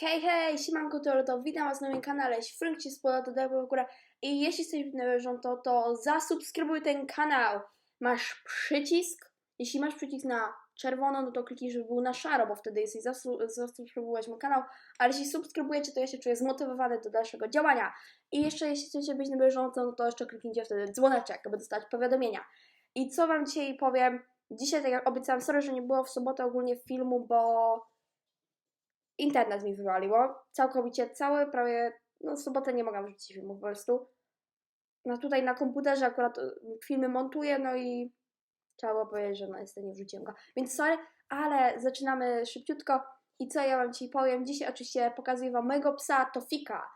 Hej, hej, siemanko to witam was na moim kanale, jeśli film Ci spodoba, to daj w górę i jeśli jesteś na bieżąco, to zasubskrybuj ten kanał. Masz przycisk, jeśli masz przycisk na czerwono, no to kliknij, żeby był na szaro, bo wtedy jesteś zasu- zasubskrybowałeś mój kanał, ale jeśli subskrybujecie, to ja się czuję zmotywowany do dalszego działania. I jeszcze jeśli chcecie być na bieżąco, no to jeszcze kliknijcie wtedy dzwoneczek, aby dostać powiadomienia. I co Wam dzisiaj powiem? Dzisiaj, tak jak obiecałam, sorry, że nie było w sobotę ogólnie filmu, bo internet mi wywaliło. Całkowicie cały, prawie, no sobotę nie mogłam wrzucić filmu po prostu. No tutaj na komputerze akurat y, filmy montuję, no i trzeba było powiedzieć, że no niestety nie wrzuciłem go. Więc sorry, ale zaczynamy szybciutko. I co ja Wam dzisiaj powiem? Dzisiaj oczywiście pokazuję Wam mojego psa Tofika.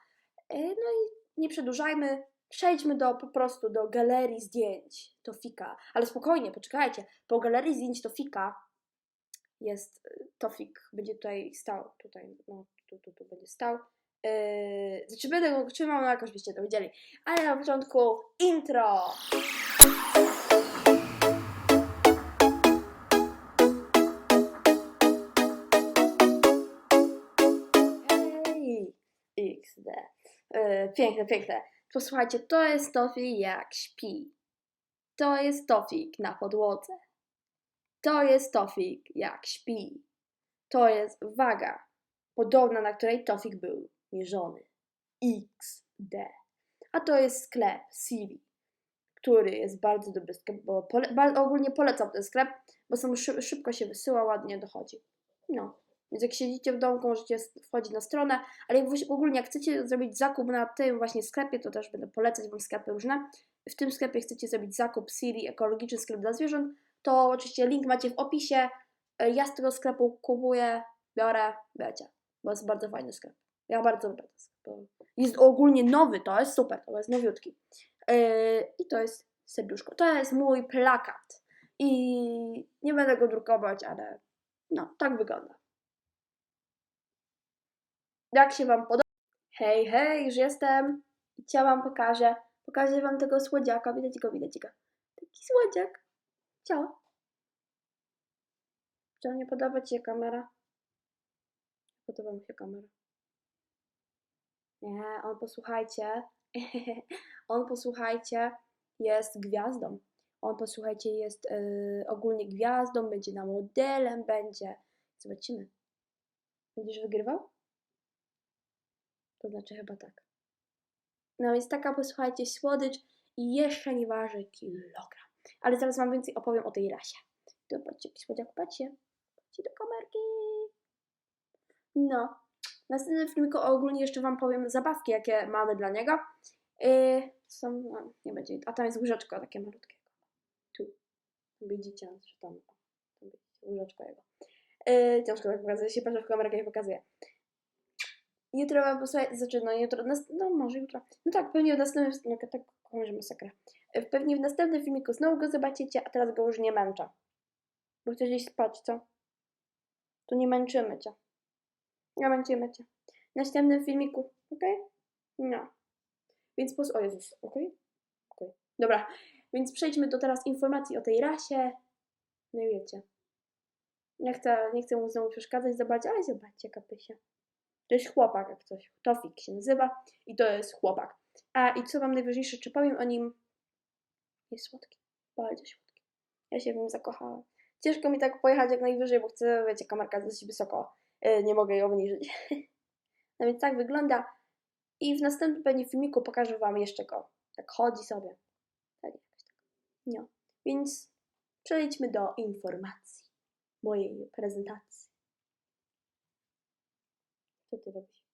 Y, No i nie przedłużajmy, przejdźmy do po prostu do galerii zdjęć Tofika. Ale spokojnie, poczekajcie. Po galerii zdjęć Tofika jest y, Tofik, będzie tutaj stał, tutaj, no, tu, tu, tu będzie stał. Yy, znaczy będę go trzymał, no jakoś byście to wiedzieli. Ale na początku intro! Hej! XD. Yy, piękne, piękne. Posłuchajcie, to jest Tofik jak śpi. To jest Tofik na podłodze. To jest Tofik, jak śpi. To jest waga, podobna na której Tofik był mierzony. XD. A to jest sklep Siri, który jest bardzo dobry sklep, bo pole, ba, ogólnie polecam ten sklep, bo szy, szybko się wysyła, ładnie dochodzi. No. Więc jak siedzicie w domku, możecie wchodzić na stronę, ale jak ogólnie jak chcecie zrobić zakup na tym właśnie sklepie, to też będę polecać Wam sklepy różne. W tym sklepie chcecie zrobić zakup Siri, ekologiczny sklep dla zwierząt, to oczywiście link macie w opisie. E, Ja z tego sklepu kupuję, biorę, wiecie, bo jest bardzo fajny sklep. Ja bardzo lubię ten. Jest ogólnie nowy, to jest super, to jest nowiutki. Yy, I to jest serduszko. To jest mój plakat. I nie będę go drukować, ale no, tak wygląda. Jak się Wam podoba? Hej, hej, już jestem. Wam pokażę. Pokażę Wam tego słodziaka. Widać go, widać go. Taki słodziak. Ciao. Czy nie podoba Ci się kamera? Podoba mi się kamera. Nie, on posłuchajcie. on posłuchajcie, jest gwiazdą. On posłuchajcie, jest yy, ogólnie gwiazdą, będzie na modelem, będzie. Zobaczymy. Będziesz wygrywał? To znaczy chyba tak. No więc taka posłuchajcie, słodycz i jeszcze nie waży kilogram. Ale zaraz Wam więcej opowiem o tej rasie. To patrzcie, jaki słodziak, patrzcie. Patrzcie do kamerki. No. W następnym filmiku ogólnie jeszcze Wam powiem zabawki, jakie mamy dla niego. Yy, są, no, nie będzie, a tam jest łyżeczko takie malutkie. Tu. Widzicie, że tam, łyżeczko jego. Yy, ciężko tak pokazuje, się patrzę w kamerę, jak pokazuję. Jutro Wam posłuchaj, znaczy no jutro, no może jutro. No tak, pewnie w następnym, no tak, może masakra. Yy, Pewnie w następnym filmiku znowu go zobaczycie, a teraz go już nie męczę. Bo chcesz iść spać, co? To nie męczymy Cię. Nie męczymy Cię. W następnym filmiku, ok? No. Więc pos... O Jezus, ok? Ok. Dobra, więc przejdźmy do teraz informacji o tej rasie. No i wiecie. Nie chcę, nie chcę mu znowu przeszkadzać, zobaczcie, ale zobaczcie, kapysia. To jest chłopak, jak coś. Tofik się nazywa i to jest chłopak. A i co wam najważniejsze, czy powiem o nim? Jest słodki. Bardzo słodki. Ja się w nim zakochałam. Ciężko mi tak pojechać jak najwyżej, bo chcę, wiecie, kamerka dosyć wysoko. Yy, nie mogę jej obniżyć. no więc tak wygląda. I w następnym pewnie filmiku pokażę wam jeszcze go. Tak chodzi sobie. Tak, tak. No. Więc przejdźmy do informacji. Mojej prezentacji. Co ty robisz?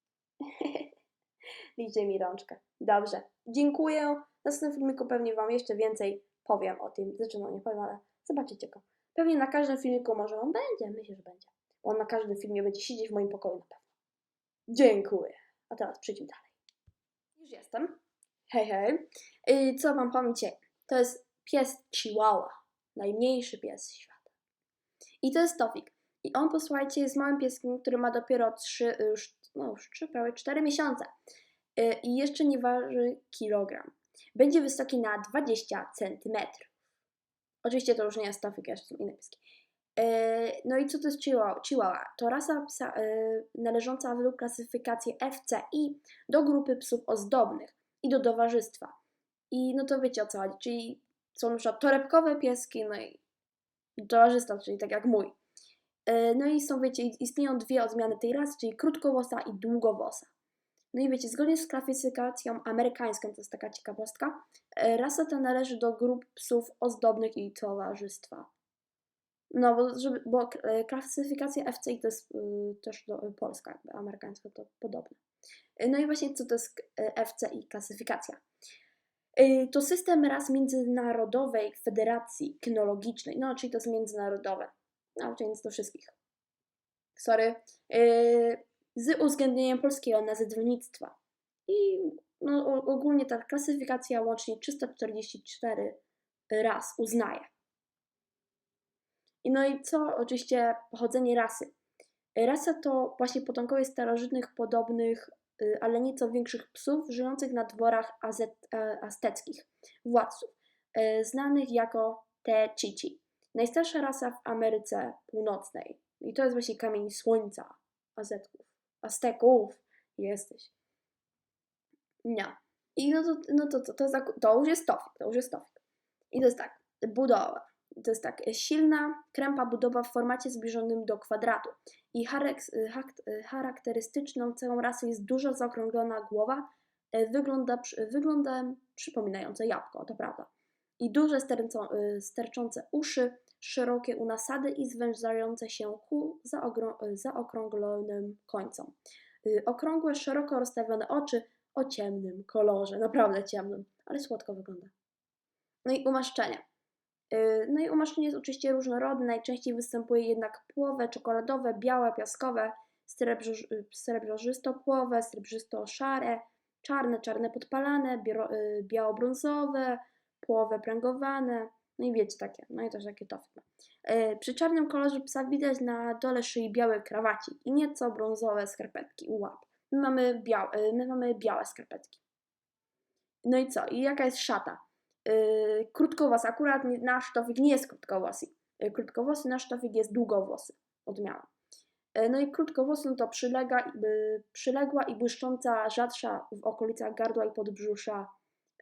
Liczę mi rączkę. Dobrze. Dziękuję. W następnym filmiku pewnie wam jeszcze więcej powiem o tym. Znaczy, no nie powiem, ale zobaczycie go. Pewnie na każdym filmiku może on będzie. Myślę, że będzie. Bo on na każdym filmie będzie siedzieć w moim pokoju na pewno. Dziękuję. A teraz przejdźmy dalej. Już jestem. Hej, hej. I co mam dzisiaj? To jest pies Chihuahua. Najmniejszy pies świata. I to jest Tofik. I on, posłuchajcie, jest małym pieskiem, który ma dopiero 3, już, no już 3, prawie 4 miesiące. Y, I jeszcze nie waży kilogram. Będzie wysoki na 20 centymetrów. Oczywiście to już nie jest Tofik, jeszcze są inne pieski. E, No i co to jest chihuahua? To rasa psa należąca według klasyfikacji FCI do grupy psów ozdobnych i do towarzystwa. I no to wiecie o co chodzi, czyli są na torebkowe pieski, no i towarzystwa, czyli tak jak mój. E, No i są, wiecie, istnieją dwie odmiany tej rasy, czyli krótkowosa i długowosa. No i wiecie, zgodnie z klasyfikacją amerykańską, to jest taka ciekawostka, e, rasa ta należy do grup psów ozdobnych i towarzystwa. No, bo, żeby, bo e, klasyfikacja FCI to jest y, też do, y, polska, jakby amerykańska to podobne. No i właśnie co to jest FCI, klasyfikacja? To system ras Międzynarodowej Federacji Kynologicznej, no czyli to jest międzynarodowe, nic do wszystkich. Sorry. Y, Z uwzględnieniem polskiego nazewnictwa. I no, ogólnie ta klasyfikacja łącznie 344 ras uznaje. I no i co? Oczywiście pochodzenie rasy. Rasa to właśnie potomkowie starożytnych, podobnych, y, ale nieco większych psów żyjących na dworach azet, e, azteckich władców, e, znanych jako te Chichi. Najstarsza rasa w Ameryce Północnej. I to jest właśnie kamień słońca Azetków. Azteków jesteś. No. I no to, no to, to, to, jest to już jest tofik, to już jest tofik. I to jest tak, budowa. To jest tak, silna, krępa budowa w formacie zbliżonym do kwadratu. I charakterystyczną całą rasą jest dużo zaokrąglona głowa, e, wygląda, wygląda przypominające jabłko, to prawda. I duże y, sterczące uszy, szerokie u nasady i zwężające się ku y, zaokrąglonym końcom. Y, Okrągłe, szeroko rozstawione oczy o ciemnym kolorze, naprawdę ciemnym, ale słodko wygląda. No i umaszczenie. No i umaszczenie jest oczywiście różnorodne, najczęściej występuje jednak płowe, czekoladowe, białe, piaskowe, srebrzo- srebrzysto-płowe, srebrzysto-szare, czarne, czarne podpalane, biało-brązowe, płowe pręgowane, no i wiecie takie, no i też takie tofy. Yy, Przy czarnym kolorze psa widać na dole szyi biały krawacik i nieco brązowe skarpetki u łap. My mamy, biał, y, my mamy białe skarpetki. No i co? I jaka jest szata? Yy, krótkowłos, akurat nasz tofik nie jest krótkowłosy. Yy, krótkowłosy, nasz tofik jest długowłosy, odmiana. Yy, no i krótkowłosy no to przylega, przyległa i błyszcząca, rzadsza w okolicach gardła i podbrzusza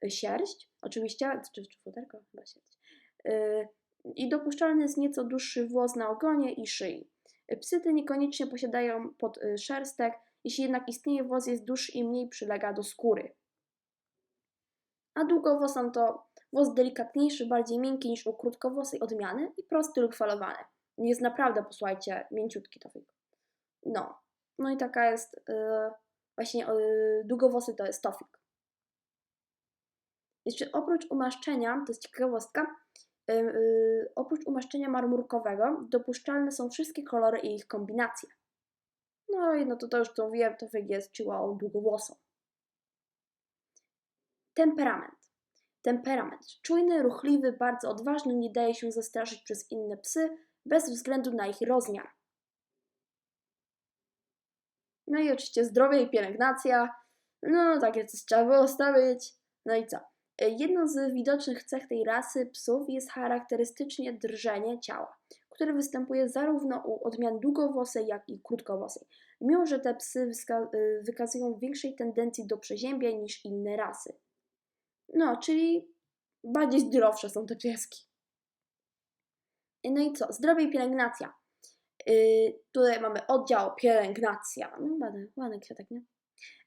sierść, oczywiście, czy, czy futerko? Chyba sierść. Yy, I dopuszczalny jest nieco dłuższy włos na ogonie i szyi. Psy te niekoniecznie posiadają podszerstek, jeśli jednak istnieje włos jest dłuższy i mniej przylega do skóry. A długowłosą to włos delikatniejszy, bardziej miękki niż u krótkowłosej odmiany i prosty lub falowany. Jest naprawdę, posłuchajcie, mięciutki to wygląda. No. No i taka jest yy, właśnie yy, długowłosy to jest tofik. Jeszcze oprócz umaszczenia, to jest ciekawostka, yy, oprócz umaszczenia marmurkowego dopuszczalne są wszystkie kolory i ich kombinacje. No i no to, to już co mówiłem, tofik jest chihuahua długowłosą. Temperament. Temperament. Czujny, ruchliwy, bardzo odważny, nie daje się zastraszyć przez inne psy, bez względu na ich rozmiar. No i oczywiście zdrowie i pielęgnacja. No, takie coś trzeba było stawić. No i co? Jedną z widocznych cech tej rasy psów jest charakterystycznie drżenie ciała, które występuje zarówno u odmian długowłosej, jak i krótkowłosej. Mimo, że te psy y, wykazują większej tendencji do przeziębień niż inne rasy. No, czyli bardziej zdrowsze są te pieski. No i co? Zdrowie i pielęgnacja. Yy, tutaj mamy oddział pielęgnacja. No, ładny kwiatek, nie?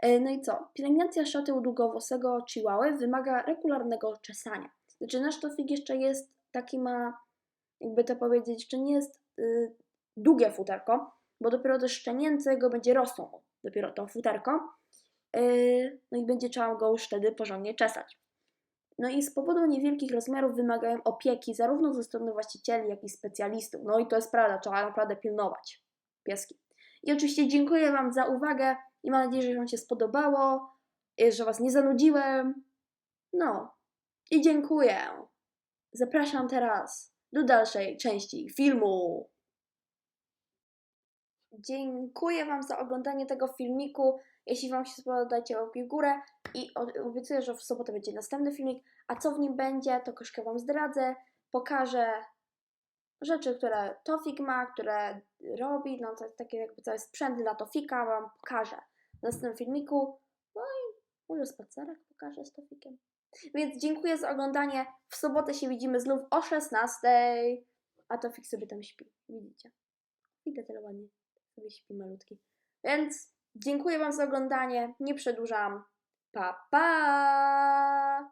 Yy, no i co? Pielęgnacja szaty długowłosego chihuahy wymaga regularnego czesania. Znaczy nasz tofik jeszcze jest taki ma, jakby to powiedzieć, jeszcze nie jest yy, długie futerko, bo dopiero do szczenięce go będzie rosło dopiero to futerko. Yy, no i będzie trzeba go już wtedy porządnie czesać. No i z powodu niewielkich rozmiarów wymagają opieki zarówno ze strony właścicieli, jak i specjalistów. No i to jest prawda, trzeba naprawdę pilnować pieski. I oczywiście dziękuję Wam za uwagę i mam nadzieję, że Wam się spodobało, i że Was nie zanudziłem. No i dziękuję. Zapraszam teraz do dalszej części filmu. Dziękuję Wam za oglądanie tego filmiku. Jeśli Wam się spodoba, dajcie łapkę w górę i obiecuję, że w sobotę będzie następny filmik. A co w nim będzie, to troszkę Wam zdradzę, pokażę. Rzeczy, które Tofik ma, które robi, no to takie jakby cały sprzęt dla Tofika, Wam pokażę w następnym filmiku. No i może spacerek pokażę z Tofikiem. Więc dziękuję za oglądanie. W sobotę się widzimy znów o 16. A Tofik sobie tam śpi. Widzicie? Widzę tyle ładnie. Sobie śpi malutki. Więc dziękuję Wam za oglądanie. Nie przedłużam. Pa, pa!